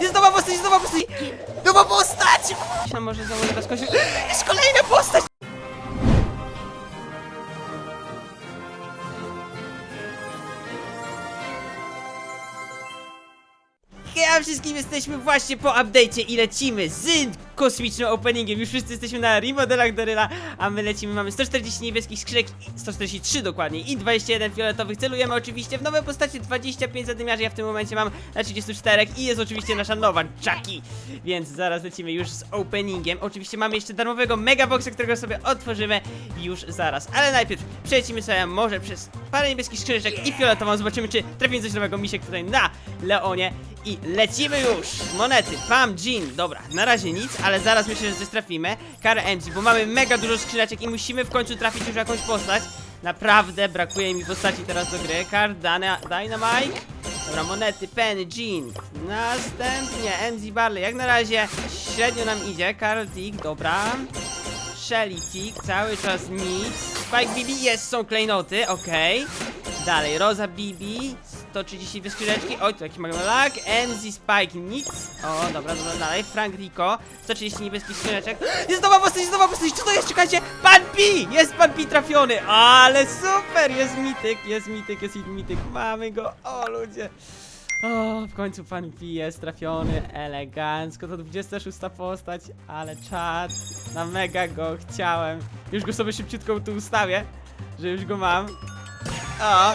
Jest nowa postać, jest nowa postać! Nowa postać! A może założę was kościół. Jest kolejna postać! Hej wszystkim, jesteśmy właśnie po update'cie i lecimy z kosmicznym openingiem. Już wszyscy jesteśmy na remodelach Daryla, a my lecimy, mamy 140 niebieskich skrzynek, i- 143 dokładnie i 21 fioletowych. Celujemy oczywiście w nowe postacie, 25 zadymiarzy ja w tym momencie mam na 34 i jest oczywiście nasza nowa Jackie. Więc zaraz lecimy już z openingiem. Oczywiście mamy jeszcze darmowego megaboxa, którego sobie otworzymy już zaraz. Ale najpierw przelecimy sobie może przez parę niebieskich skrzyneczek i fioletową. Zobaczymy, czy trafimy coś nowego misiek tutaj na Leonie. I lecimy już! Monety, Pam, Jean. Dobra, na razie nic, ale zaraz myślę, że coś trafimy. Kara MC, bo mamy mega dużo skrzyneczek i musimy w końcu trafić już jakąś postać. Naprawdę brakuje mi postaci teraz do gry. Card, Dana, Dynamite. Dobra, monety, Penny, Jean. Następnie MZ Barley. Jak na razie średnio nam idzie. Karl Dick, dobra. Shelly Tick, cały czas nic. Spike BB, jest, są klejnoty, okej. Dalej, Rosa BB, 132 skrzyneczki. Oj, tu jakiś lag. MZ Spike, nic. O, dobra, dobra, dalej. Frank Rico, 130 niebieskich skrzyneczek. Jest nowa postać, jest nowa postać, co to jest? Czekajcie, Pan P! Jest Pan P trafiony, ale super, jest mityk, jest mityk, jest mityk. Mamy go, o ludzie. O, w końcu pan Pi jest trafiony elegancko. To 26 postać, ale czad. Na mega go chciałem. Już go sobie szybciutko tu ustawię, że już go mam. O!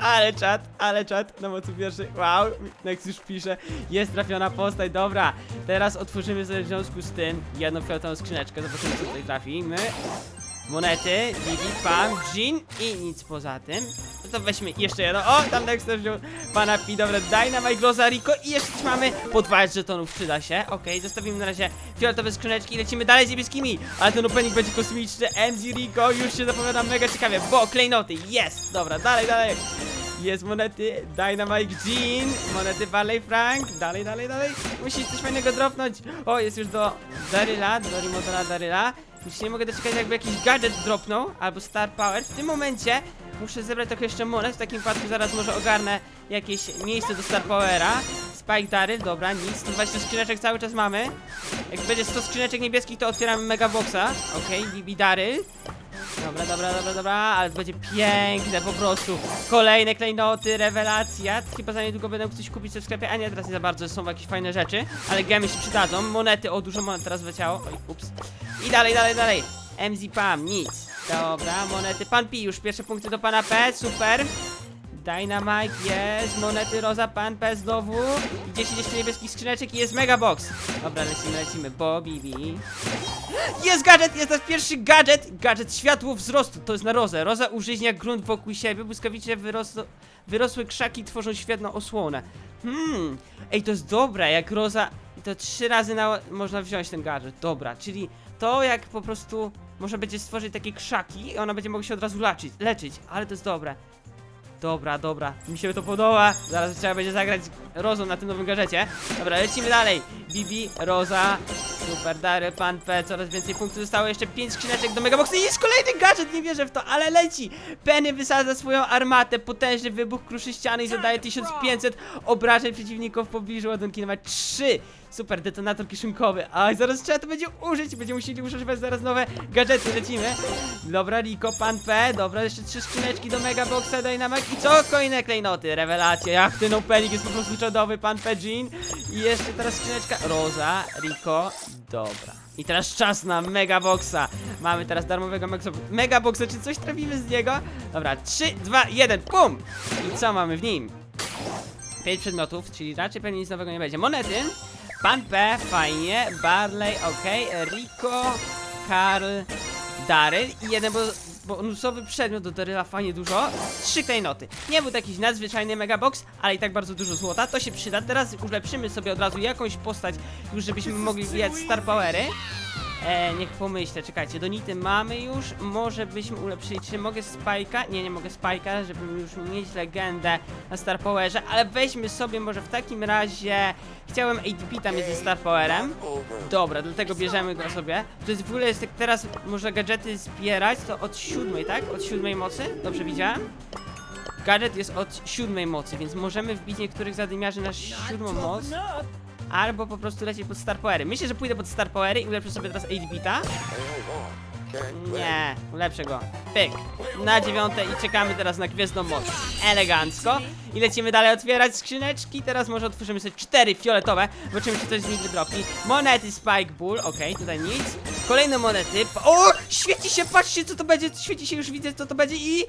Ale czad, ale czad na mocy pierwszej. Wow, Nex już pisze. Jest trafiona postać, dobra. Teraz otworzymy w związku z tym jedną fioletową skrzyneczkę. Zobaczymy, co tutaj trafimy. Monety, Bibi, Pam, Jean i nic poza tym. No to weźmy jeszcze jedno. O, tam Dexter wziął pana Pi, dobra, Dynamite, Groza, Rico i jeszcze coś mamy. Po 20 żetonów przyda się. Okej, zostawimy na razie fioletowe skrzyneczki i lecimy dalej z niebieskimi. Ale ten opening będzie kosmiczny. MZ Rico już się zapowiada mega ciekawie, bo klejnoty, jest! Dobra, dalej, dalej. Jest monety Dynamite Jean, monety Valley Frank, dalej, dalej, dalej. Musi coś fajnego dropnąć. O, jest już do Daryla, do remodela Daryla. Już nie mogę doczekać, jakby jakiś gadżet dropnął, albo Star Power. W tym momencie muszę zebrać trochę jeszcze monet. W takim wypadku zaraz może ogarnę jakieś miejsce do Star Powera. Spike Daryl, dobra, nic. 120 skrzyneczek cały czas mamy. Jak będzie 100 skrzyneczek niebieskich, to otwieramy Megaboxa. Okej, okay, Bibi Daryl. Dobra, dobra, dobra, dobra, ale to będzie piękne po prostu. Kolejne klejnoty, rewelacja. Chyba za niedługo będę coś kupić w sklepie, a nie teraz nie za bardzo, są jakieś fajne rzeczy. Ale gemy się przydadzą. Monety, o dużo monet teraz wleciało. Oj, ups. I dalej, dalej, dalej. MZ Pam, nic. Dobra, monety. Pan Pi, już pierwsze punkty do pana P, super. Dynamite jest, monety Roza, pan P znowu. I 10 jeszcze niebieskich skrzyneczek i jest Mega Box. Dobra, lecimy, lecimy. Bo, Bibi. Jest gadżet, jest nasz pierwszy gadżet! Gadżet światło wzrostu, to jest na Rozę. Roza użyźnia grunt wokół siebie, błyskawicznie wyrosło, krzaki tworzą świetną osłonę. Hmm, ej, to jest dobre, jak Roza... To trzy razy na, można wziąć ten gadżet, dobra, czyli to jak po prostu można będzie stworzyć takie krzaki i ona będzie mogła się od razu leczyć, leczyć, ale to jest dobre. Dobra, dobra, mi się to podoba. Zaraz trzeba będzie zagrać Rozą na tym nowym gadżecie. Dobra, lecimy dalej. Bibi, Roza, super, Dary, Pan P, coraz więcej punktów. Zostało jeszcze 5 skrzyneczek do Megaboxu i jest kolejny gadżet, nie wierzę w to, ale leci. Penny wysadza swoją armatę, potężny wybuch kruszy ściany i zadaje 1500 obrażeń przeciwników w pobliżu ładunki numer 3. Super, detonator kieszonkowy. Aj, zaraz trzeba to będzie użyć. Będziemy musieli używać zaraz nowe gadżety. Lecimy. Dobra, Rico, pan P. Dobra, jeszcze trzy skrzyneczki do Megaboxa, Dynamite. I co? Kolejne klejnoty. Rewelacja. Jak ten opening jest po prostu czadowy. Pan P, Jean. I jeszcze teraz skrzyneczka. Roza, Rico. Dobra. I teraz czas na Megaboxa. Mamy teraz darmowego. Megaboxa. Czy coś trafimy z niego? Dobra, 3, 2, 1. Pum! I co mamy w nim? 5 przedmiotów, czyli raczej pewnie nic nowego nie będzie. Monety. Pan P, fajnie. Barley, ok. Rico, Karl, Daryl i jeden bo bonusowy przedmiot do Daryla, fajnie dużo. Trzy klejnoty. Nie był to jakiś nadzwyczajny megabox, ale i tak bardzo dużo złota. To się przyda. Teraz ulepszymy sobie od razu jakąś postać, już żebyśmy mogli wbijać Star Powery. E, niech pomyślę, czekajcie, donity mamy już, może byśmy ulepszyli, czy mogę Spajka? Nie, nie mogę Spajka, żeby już mieć legendę na Star Powerze, ale weźmy sobie może w takim razie, chciałem ADP tam jest ze Star Powerem, dobra, dlatego bierzemy go sobie, to jest w ogóle, jest tak teraz można gadżety zbierać, to od siódmej, tak? Od siódmej mocy, dobrze widziałem? gadżet jest od siódmej mocy, więc możemy wbić niektórych zadymiarzy na siódmą moc. Albo po prostu lecieć pod Star Powery. Myślę, że pójdę pod Star Powery i ulepszę sobie teraz 8-bita. Nie, ulepszę go. Pyk. Na dziewiąte i czekamy teraz na gwiezdną moc. Elegancko. I lecimy dalej otwierać skrzyneczki. Teraz może otworzymy sobie cztery fioletowe. Zobaczymy, czy coś z nich wydropi. Monety Spike Bull. Okej, tutaj nic. Kolejne monety. O! Świeci się, patrzcie, co to będzie. Świeci się, już widzę, co to będzie i...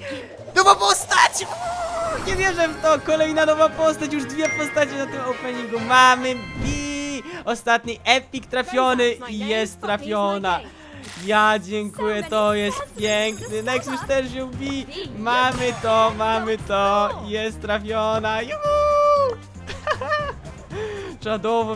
Nowa postać! Uuu, Nie wierzę w to. Kolejna nowa postać. Już dwie postacie na tym openingu. Mamy B. Ostatni epic trafiony i jest trafiona. Ja dziękuję, to jest piękny. Nexus też ją bi. Mamy to, mamy to. Jest trafiona. Juhu!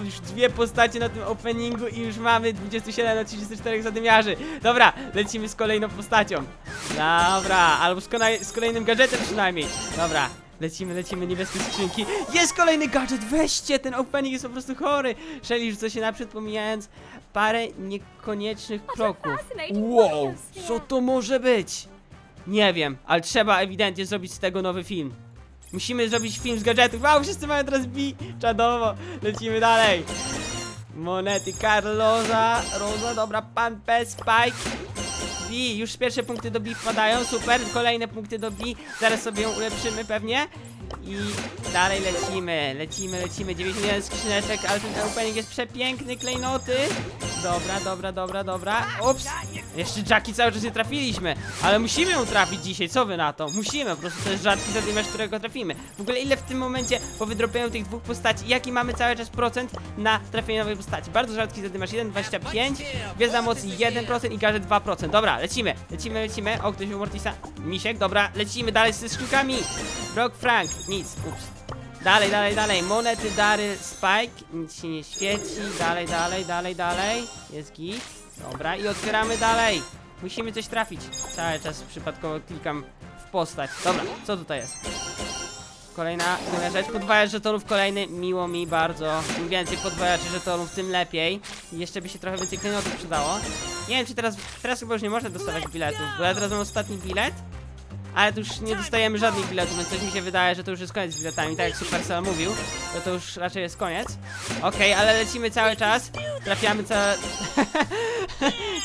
Już dwie postacie na tym openingu i już mamy 27 na 34 zadymiarzy. Dobra, lecimy z kolejną postacią. Dobra, albo z, kolej, z kolejnym gadżetem przynajmniej. Dobra, lecimy, lecimy, niebieskie skrzynki. Jest kolejny gadżet, weźcie, ten opening jest po prostu chory. Shelly rzuca się naprzód, pomijając parę niekoniecznych kroków. Wow, co to może być? Nie wiem, ale trzeba ewidentnie zrobić z tego nowy film. Musimy zrobić film z gadżetów. Wow, wszyscy mają teraz bi. Czadowo. Lecimy dalej. Monety Carlosa. Rosa, dobra, pan P, Spike. B, już pierwsze punkty do B wpadają, super, kolejne punkty do B, zaraz sobie ją ulepszymy pewnie i dalej lecimy, lecimy, lecimy, 91 skrzyneczek, ale ten opening jest przepiękny, klejnoty, dobra, dobra, dobra, dobra, ups, jeszcze Jackie cały czas nie trafiliśmy, ale musimy ją trafić dzisiaj, co wy na to, musimy, po prostu to jest rzadki zadymiarz, którego trafimy, w ogóle ile w tym momencie po wydropieniu tych dwóch postaci, jaki mamy cały czas procent na trafienie nowej postaci, bardzo rzadki zadymiarz, 1,25, Gwiazda mocy 1% i gadżet 2%. Dobra, lecimy, lecimy, lecimy. O, ktoś u Mortisa. Misiek, dobra, lecimy dalej ze skrzykami. Brock Frank, nic, ups. Dalej, dalej, dalej. Monety, dary, Spike, nic się nie świeci. Dalej, dalej, dalej, dalej. Jest git. Dobra, i otwieramy dalej. Musimy coś trafić. Cały czas przypadkowo klikam w postać. Dobra, co tutaj jest? Kolejna, kolejna rzecz, podwajacz żetonów kolejny, miło mi bardzo. Im więcej podwajaczy żetonów, tym lepiej. I jeszcze by się trochę więcej klejnotów przydało. Nie wiem, czy teraz, teraz chyba już nie można dostawać biletów, bo ja teraz mam ostatni bilet. Ale tu już nie dostajemy żadnych biletów, więc coś mi się wydaje, że to już jest koniec z biletami, tak jak Supercell mówił. To to już raczej jest koniec. Okej, ale lecimy cały czas. Trafiamy całe...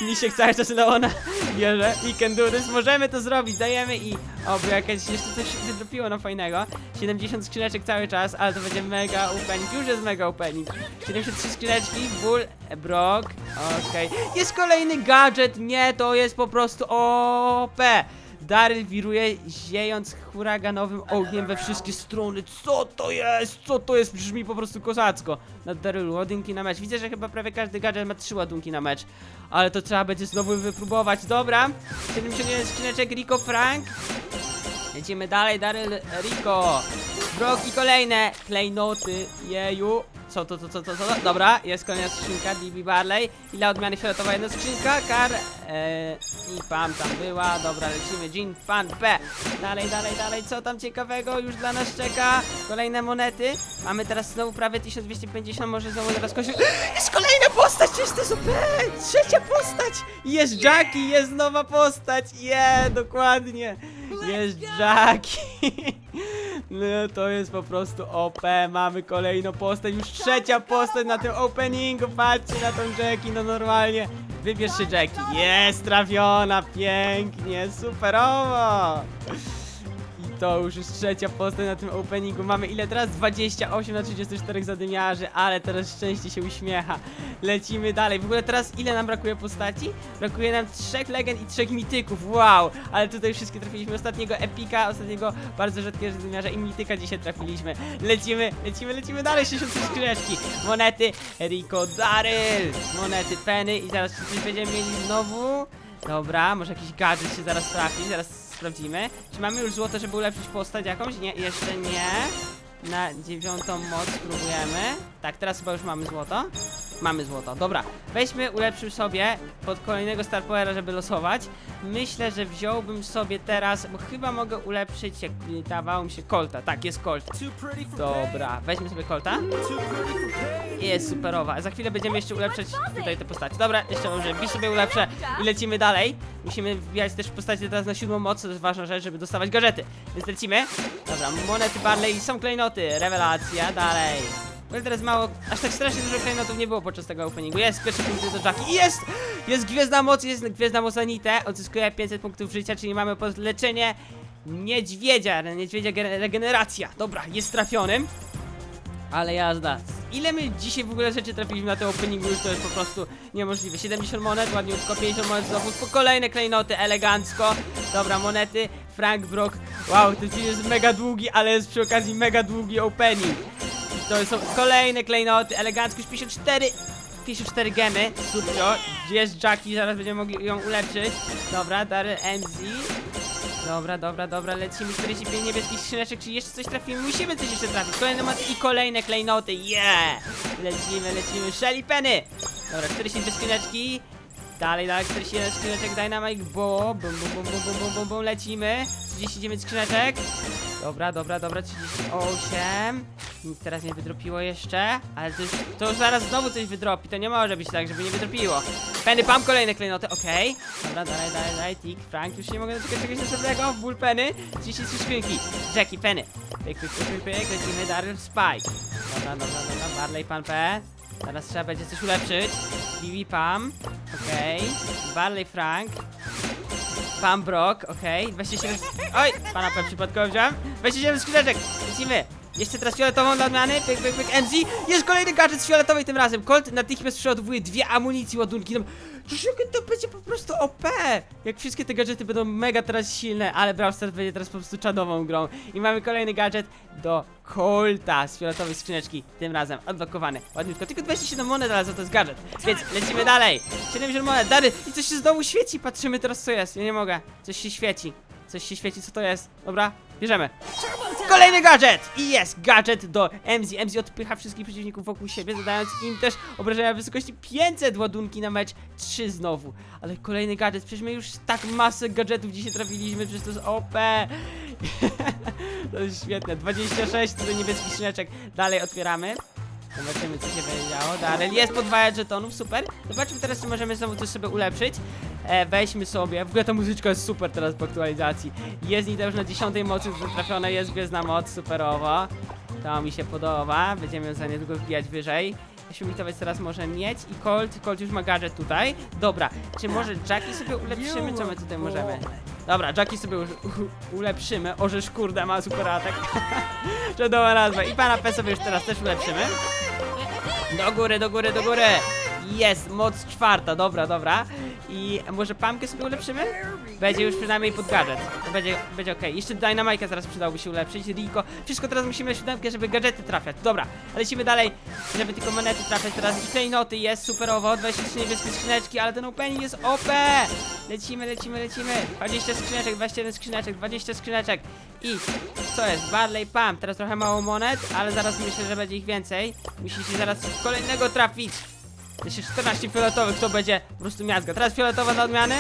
Misiek cały czas Leona bierze. We can do this. Możemy to zrobić, dajemy i... O, bo jakieś jeszcze coś wydropiło na fajnego. 70 skrzyneczek cały czas, ale to będzie mega opening. Już jest mega opening. 73 skrzyneczki, Bull, Brock. Okej. Jest kolejny gadżet. Nie, to jest po prostu OP. Daryl wiruje, ziejąc huraganowym ogniem we wszystkie strony. Co to jest? Co to jest? Brzmi po prostu kozacko. Na Darylu, ładunki na mecz. Widzę, że chyba prawie każdy gadżet ma trzy ładunki na mecz. Ale to trzeba będzie znowu wypróbować. Dobra. 71 skrzyneczek, Rico Frank. Lecimy dalej, Daryl, Rico. Brock i kolejne klejnoty. Jeju. Co to, co, co, co, co? Dobra, jest kolejna skrzynka, DB Barley. Ile odmiany fioletowa jedna skrzynka? Kar. E, I Pam tam była. Dobra, lecimy. Jean, Pan, P. Dalej, dalej, dalej. Co tam ciekawego już dla nas czeka? Kolejne monety. Mamy teraz znowu prawie 1250. Może znowu teraz kościół. Jest kolejna postać! Przecież to! Trzecia postać! Jest Jackie, jest nowa postać! Je, dokładnie. Jest Jackie. No to jest po prostu OP, mamy kolejną postać, już trzecia postać na tym openingu, patrzcie na tą Jackie, no normalnie. Wybierz się Jackie, jest trafiona, pięknie, superowo. To już jest trzecia postać na tym openingu, mamy ile teraz? 28 na 34 zadymiarzy, ale teraz szczęście się uśmiecha. Lecimy dalej, w ogóle teraz ile nam brakuje postaci? Brakuje nam trzech legend i trzech mityków, wow, ale tutaj wszystkie trafiliśmy, ostatniego epika, ostatniego bardzo rzadkiego zadymiarza i mityka dzisiaj trafiliśmy. Lecimy, lecimy, lecimy dalej, 63 skrzyneczki, monety, Rico Daryl, monety Penny i zaraz czy coś będziemy mieli znowu. Dobra, może jakiś gadżet się zaraz trafi, zaraz sprawdzimy. Czy mamy już złoto, żeby ulepszyć postać jakąś? Nie, jeszcze nie. Na dziewiątą moc spróbujemy. Tak, teraz chyba już mamy złoto. Mamy złoto. Dobra, weźmy, ulepszył sobie pod kolejnego Star Powera, żeby losować. Myślę, że wziąłbym sobie teraz, bo chyba mogę ulepszyć, jak dawało mi się Colta. Tak, jest Colt. Dobra, weźmy sobie Colta. Jest superowa. Za chwilę będziemy jeszcze ulepszać tutaj te postacie. Dobra, jeszcze może Bi sobie ulepszę i lecimy dalej. Musimy wbijać też postacie teraz na siódmą moc, to jest ważna rzecz, żeby dostawać gadżety. Więc lecimy. Dobra, monety Barley, są klejnoty, rewelacja, dalej. No i teraz mało, aż tak strasznie dużo klejnotów nie było podczas tego openingu. Jest pierwszy punkt do Jacki. Jest! Jest gwiezdna moc, jest gwiezdna moc na Nitę. Odzyskuje 500 punktów życia, czyli mamy podleczenie niedźwiedzia, niedźwiedzia ge- regeneracja. Dobra, jest trafionym. Ale jazda. Ile my dzisiaj w ogóle rzeczy trafiliśmy na tym openingu, już to jest po prostu niemożliwe. 70 monet, ładniutko, 50 monet znowu, po kolejne klejnoty, elegancko. Dobra, monety, Frank Brock. Wow, ten film jest mega długi, ale jest przy okazji mega długi opening. I to są kolejne klejnoty, elegancko, już 54 54 gemy, subcio, jest Jackie, zaraz będziemy mogli ją ulepszyć. Dobra, Daryl MZ. Dobra, dobra, dobra, lecimy. 45 niebieskich skrzyneczek, czyli jeszcze coś trafimy, musimy coś jeszcze trafić, kolejne maty i kolejne klejnoty, yeah! Lecimy, lecimy, Shelly Penny! Dobra, 42 skrzyneczki, dalej, dalej, 41 skrzyneczek, Dynamite, bo, bum, bum, bum, bum, bum, bum, bum, bum, lecimy, 39 skrzyneczek, dobra, dobra, dobra, 38, nic teraz nie wydropiło jeszcze, ale to już, to już zaraz znowu coś wydropi, to nie może być tak, żeby nie wydropiło. Penny, pam kolejne klejnoty, okej. Dobra, dalej, dalej, dalej, Tik, Frank, już nie mogę doczekać czegoś następnego, bullpeny, 33 skrzynki, Jackie, Penny, pyk, pyk, pyk, pyk, lecimy, Daryl, Spike. Dobra, dobra, dobra, Barley, Pan P. Teraz trzeba będzie coś ulepszyć. Bibi, Pam, okej. Barley, Frank. Pam Brock, okej. 27. Oj! Pana P przypadkowo wziąłem. 27 skrzydeczek. Lecimy. Jeszcze teraz fioletową dla odmiany. Pyk, pyk, pyk. MZ. Jest kolejny gadżet z fioletowej tym razem. Colt natychmiast przeładowuje dwie amunicji, ładunki. No, jakie to będzie po prostu OP! Jak wszystkie te gadżety będą mega teraz silne, ale Brawl Stars będzie teraz po prostu czadową grą. I mamy kolejny gadżet do Colta z fioletowej skrzyneczki. Tym razem odblokowany. Ładniutko. Tylko 27 monet, ale za to jest gadżet. Więc lecimy dalej. 70 monet. Dary. I coś się znowu świeci. Patrzymy teraz co jest. Ja nie mogę. Coś się świeci. Coś się świeci. Co to jest? Dobra. Bierzemy. Kolejny gadżet! I jest gadżet do MZ. MZ odpycha wszystkich przeciwników wokół siebie, zadając im też obrażenia w wysokości 500 ładunki na mecz 3 znowu. Ale kolejny gadżet, przecież my już tak masę gadżetów dzisiaj trafiliśmy, przecież to jest OP. to jest świetne. 26 do niebieskich skrzyneczek. Dalej otwieramy. Zobaczymy co się będzie działo. Dalej jest podwajać żetonów, super. Zobaczmy teraz, czy możemy znowu coś sobie ulepszyć. E, weźmy sobie. W ogóle ta muzyczka jest super teraz po aktualizacji. Jest Nita już na 10 mocy trafiona, jest gwiezdna moc, superowo. To mi się podoba. Będziemy ją za niedługo wbijać wyżej. Śmitowiec teraz może mieć i Colt, Colt już ma gadżet tutaj. Dobra, czy może Jackie sobie ulepszymy? Co my tutaj możemy? Dobra, Jackie sobie ulepszymy. Orzesz kurde ma super atak. Czadowa nazwa. I pana P sobie już teraz też ulepszymy. Do góry, do góry, do góry! Jest, moc czwarta, dobra, dobra. I może pamkę sobie ulepszymy? Będzie już przynajmniej pod gadżet. To będzie, będzie okej. Jeszcze Dynamite zaraz przydałby się ulepszyć. Rico. Wszystko teraz musimy siódemkę, żeby gadżety trafiać. Dobra, lecimy dalej, żeby tylko monety trafiać teraz. I klejnoty jest superowo. 23 niebieskie skrzyneczki, ale ten opening jest OP! Lecimy, lecimy, lecimy. 20 skrzyneczek, 21 skrzyneczek, 20 skrzyneczek. I co jest? Barley Pam. Teraz trochę mało monet, ale zaraz myślę, że będzie ich więcej. Musicie zaraz kolejnego trafić. Jeszcze 14 fioletowych, to będzie po prostu miazga. Teraz fioletowa na odmiany.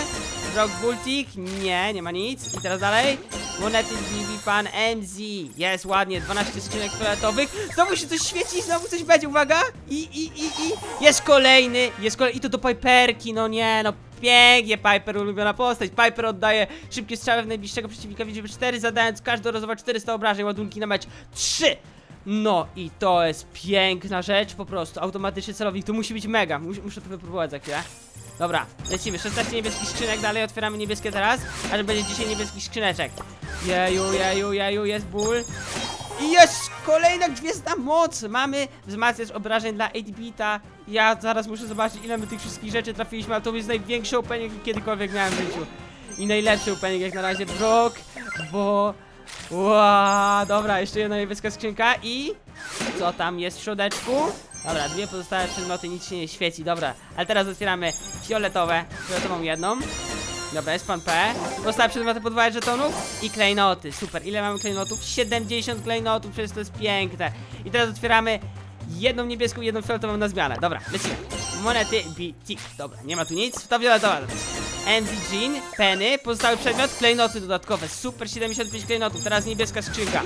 Rock Bultik. Nie, nie ma nic. I teraz dalej. Monety BB Pan MZ. Jest ładnie, 12 skrzynek fioletowych. Znowu się coś świeci, znowu coś będzie, uwaga. I, i, i, i. Jest kolejny, jest kolejny. I to do Piperki, no nie, no Pięknie, Piper, ulubiona postać. Piper oddaje szybkie strzały w najbliższego przeciwnika w liczbie 4, zadając każdorazowo 400 obrażeń, ładunki na mecz 3. No i to jest piękna rzecz, po prostu. Automatyczny celownik, to musi być mega. Mus muszę to wypróbować za chwilę. Dobra, lecimy. 16 niebieskich skrzynek, dalej otwieramy niebieskie teraz, aż będzie dzisiaj niebieskich skrzyneczek. Jeju, jeju, jeju, jest ból. I jest kolejna gwiezdna moc! Mamy wzmacniacz obrażeń dla 8-bita. Ja zaraz muszę zobaczyć, ile my tych wszystkich rzeczy trafiliśmy, ale to jest największy opening, jaki kiedykolwiek miałem w życiu. I najlepszy opening jak na razie. Brock, bo... Ła, dobra, jeszcze jedna niebieska skrzynka i... Co tam jest w środeczku? Dobra, dwie pozostałe przedmioty, nic się nie świeci, dobra. Ale teraz otwieramy fioletowe, fioletową jedną. Dobra, jest pan P. Pozostałe przedmioty podwajać żetonów i klejnoty. Super, ile mamy klejnotów? 70 klejnotów, przecież to jest piękne. I teraz otwieramy jedną niebieską, jedną fioletową na zmianę. Dobra, lecimy. Monety BT. Dobra, nie ma tu nic. Ta fioletowa. MZ Jean, Penny, pozostały przedmiot, klejnoty dodatkowe. Super 75 klejnotów, teraz niebieska skrzynka.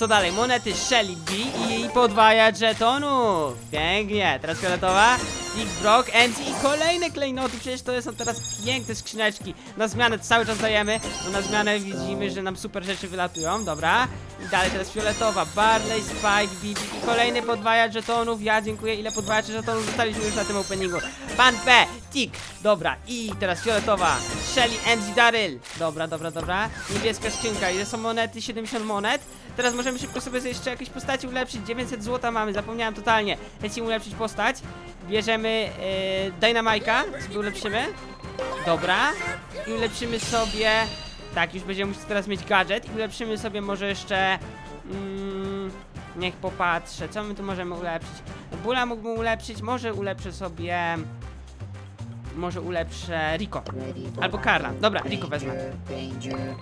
Co dalej? Monety Shelly B i podwaja żetonów. Pięknie, teraz fioletowa. Dick Brock, MZ i kolejne klejnoty. Przecież to są teraz piękne skrzyneczki. Na zmianę cały czas dajemy, bo na zmianę widzimy, że nam super rzeczy wylatują. Dobra. I dalej teraz fioletowa. Barley, Spike, BB i kolejny podwajacz żetonów. Ja dziękuję. Ile podwajaczy żetonów dostaliśmy już na tym openingu? Pan P, Tick. Dobra. I teraz fioletowa. Shelly, MZ, Daryl. Dobra, dobra, dobra. Niebieska skrzynka. Ile są monety? 70 monet. Teraz możemy szybko sobie jeszcze jakieś postaci ulepszyć. 900 złota mamy, zapomniałem totalnie. Lecimy ulepszyć postać. Bierzemy yy, Dynamajka, sobie ulepszymy. Dobra. I ulepszymy sobie... Tak, już będziemy musieli teraz mieć gadżet. I ulepszymy sobie może jeszcze... Mm, niech popatrzę, co my tu możemy ulepszyć. Bula mógłbym ulepszyć, może ulepszę sobie... Może ulepszę Rico. Albo Karla. Dobra, Rico wezmę.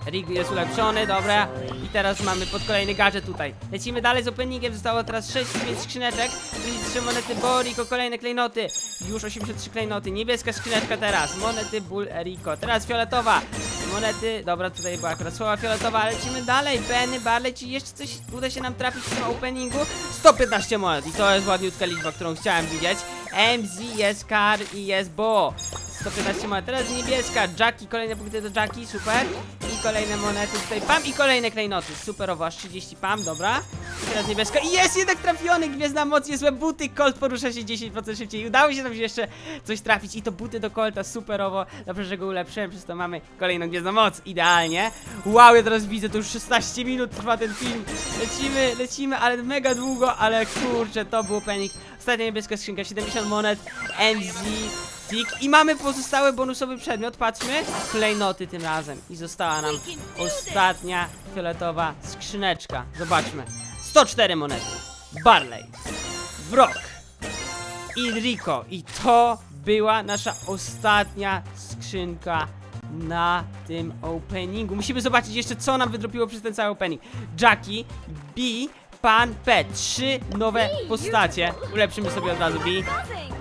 Rick jest ulepszony, dobra. I teraz mamy pod kolejny gadżet tutaj. Lecimy dalej z openingiem, zostało teraz 6 5 skrzyneczek, czyli 3 monety Bo, Rico, kolejne klejnoty. Już 83 klejnoty, niebieska skrzyneczka teraz, monety Bull, Rico. Teraz fioletowa, monety, dobra, tutaj była akurat słowa fioletowa, lecimy dalej. Penny, Barley, czy jeszcze coś uda się nam trafić w tym openingu? 115 monet i to jest ładniutka liczba, którą chciałem widzieć. MZ, jest Kar i jest Bo. 115 monet, teraz niebieska, Jackie, kolejne punkty do Jackie, super. Kolejne monety tutaj, pam i kolejne klejnoty, superowo, aż 30 pam, dobra. I teraz niebieska, i jest jednak trafiony, gwiezdna moc, niezłe buty, Colt porusza się 10% szybciej. Udało się nam jeszcze coś trafić i to buty do Colta, superowo. Dobrze, że go ulepszyłem, przez to mamy kolejną gwiezdną moc, idealnie. Wow, ja teraz widzę, to już 16 minut trwa ten film. Lecimy, lecimy, ale mega długo, ale kurczę, to był penik. Ostatnia niebieska skrzynka, 70 monet, MZ, I mamy pozostały bonusowy przedmiot, patrzmy, klejnoty tym razem. I została nam ostatnia fioletowa skrzyneczka, zobaczmy, 104 monety, Barley, Brock i Rico i to była nasza ostatnia skrzynka na tym openingu. Musimy zobaczyć jeszcze co nam wydropiło przez ten cały opening. Jackie, B, Pan P. Trzy nowe postacie. Ulepszymy sobie od razu B.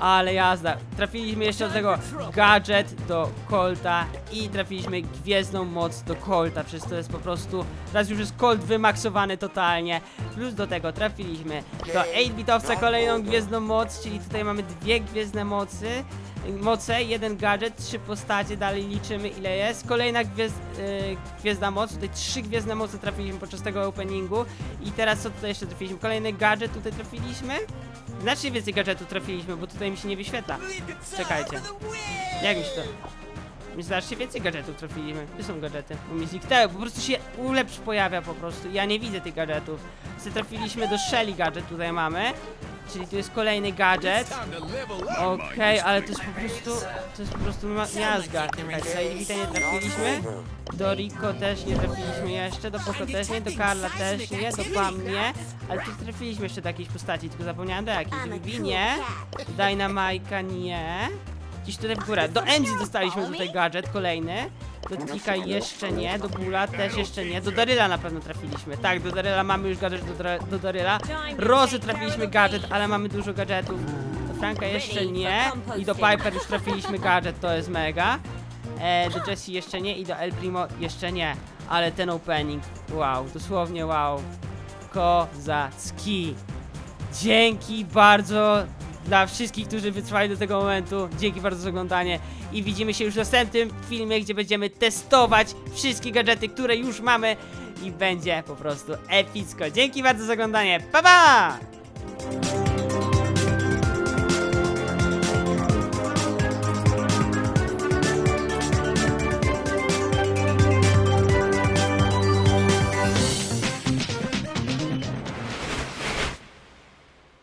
Ale jazda. Trafiliśmy jeszcze do tego gadżet do Colta i trafiliśmy gwiezdną moc do Colta. Przez to jest po prostu. Teraz już jest Colt wymaksowany totalnie. Plus do tego trafiliśmy do 8-bitowca kolejną gwiezdną moc, czyli tutaj mamy dwie gwiezdne mocy. Moce, jeden gadżet, trzy postacie, dalej liczymy ile jest. Kolejna gwiezd, yy, tutaj trzy gwiezdne moce trafiliśmy podczas tego openingu. I teraz co tutaj jeszcze trafiliśmy? Kolejny gadżet tutaj trafiliśmy. Znacznie więcej gadżetów trafiliśmy, bo tutaj mi się nie wyświetla. Czekajcie. Jak mi się to... Znacznie więcej gadżetów trafiliśmy. Gdzie są gadżety? Bo mi zniknęły, po prostu się ulepsz pojawia po prostu. Ja nie widzę tych gadżetów. Sobie trafiliśmy do Shelly gadżet tutaj mamy. Czyli tu jest kolejny gadżet. Okej, ale to jest po prostu. To jest po prostu miazga. Tak, do Elvita nie trafiliśmy. Do Rico też nie trafiliśmy jeszcze. Do Poco też nie. Do Karla też nie. Do Pam nie. Ale tu trafiliśmy jeszcze do jakiejś postaci, tylko zapomniałem do jakiej. Do Bibi nie. Dynamajka nie. Tutaj w górę. Do MZ dostaliśmy tutaj gadżet kolejny. Do Tika jeszcze nie, do Bula też jeszcze nie, do Daryla na pewno trafiliśmy. Tak, do Daryla mamy już gadżet do, do Daryla. Rozy trafiliśmy gadżet, ale mamy dużo gadżetów. Do Franka jeszcze nie. I do Piper już trafiliśmy gadżet, to jest mega. E, do Jessie jeszcze nie i do El Primo jeszcze nie. Ale ten opening, wow, dosłownie wow. Kozacki. Dzięki bardzo dla wszystkich, którzy wytrwali do tego momentu. Dzięki bardzo za oglądanie i widzimy się już w następnym filmie, gdzie będziemy testować wszystkie gadżety, które już mamy i będzie po prostu epicko. Dzięki bardzo za oglądanie. Pa pa!